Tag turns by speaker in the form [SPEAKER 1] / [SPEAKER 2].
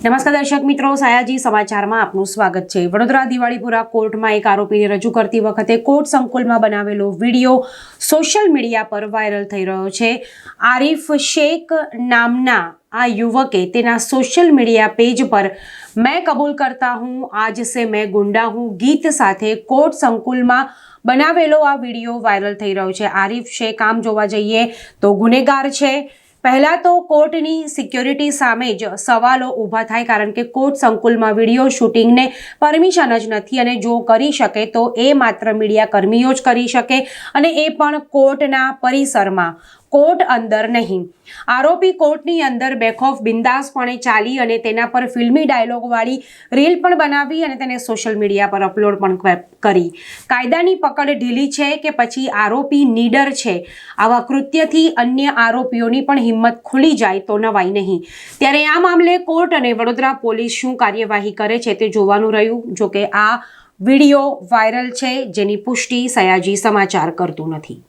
[SPEAKER 1] નમસ્કાર દર્શક મિત્રો, સયાજી સમાચારમાં આપનું સ્વાગત છે. વડોદરા દિવાળીપુરા કોર્ટમાં એક આરોપીને રજૂ કરતી વખતે કોર્ટ સંકુલમાં બનાવેલો વીડિયો સોશિયલ મીડિયા પર વાયરલ થઈ રહ્યો છે. આરિફ શેખ નામના આ યુવકે તેના સોશિયલ મીડિયા પેજ પર, મેં કબૂલ કરતા હું, આજ સે મેં ગુંડા હું ગીત સાથે કોર્ટ સંકુલમાં બનાવેલો આ વીડિયો વાયરલ થઈ રહ્યો છે. આરિફ શેખ, આમ જોવા જઈએ તો ગુનેગાર છે. પહેલા તો કોર્ટની સિક્યોરિટી સામે જ સવાલો ઊભા થાય કારણ કે કોર્ટ સંકુલમાં વીડિયો શૂટિંગને પરમિશન જ નથી અને જો કરી શકે તો એ માત્ર મીડિયા કર્મીઓ જ કરી શકે અને એ પણ કોર્ટના પરિસરમાં. કોર્ટ અંદર નહીં. આરોપી કોર્ટની અંદર બેખોફ, બિંદાસપણે ચાલી અને તેના પર ફિલ્મી ડાયલોગવાળી રીલ પણ બનાવી અને તેને સોશિયલ મીડિયા પર અપલોડ પણ કરી. કાયદાની પકડ ઢીલી છે કે પછી આરોપી નીડર છે? આવા કૃત્યથી અન્ય આરોપીઓની પણ હિંમત ખુલી જાય તો નવાઈ નહીં. ત્યારે આ મામલે કોર્ટ અને વડોદરા પોલીસ શું કાર્યવાહી કરે છે તે જોવાનું રહ્યું, જોકે આ વીડિયો વાયરલ છે, જેની પુષ્ટિ સયાજી સમાચાર કરતું નથી.